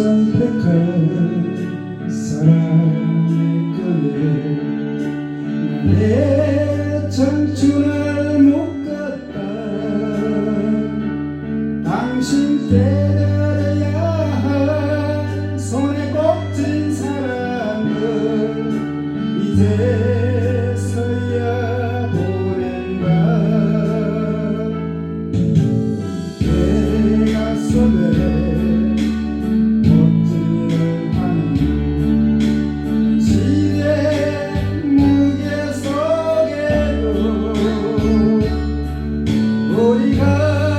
선택한 사랑의 끈을 내 청춘을 못 갔다. 당신 때문에 come.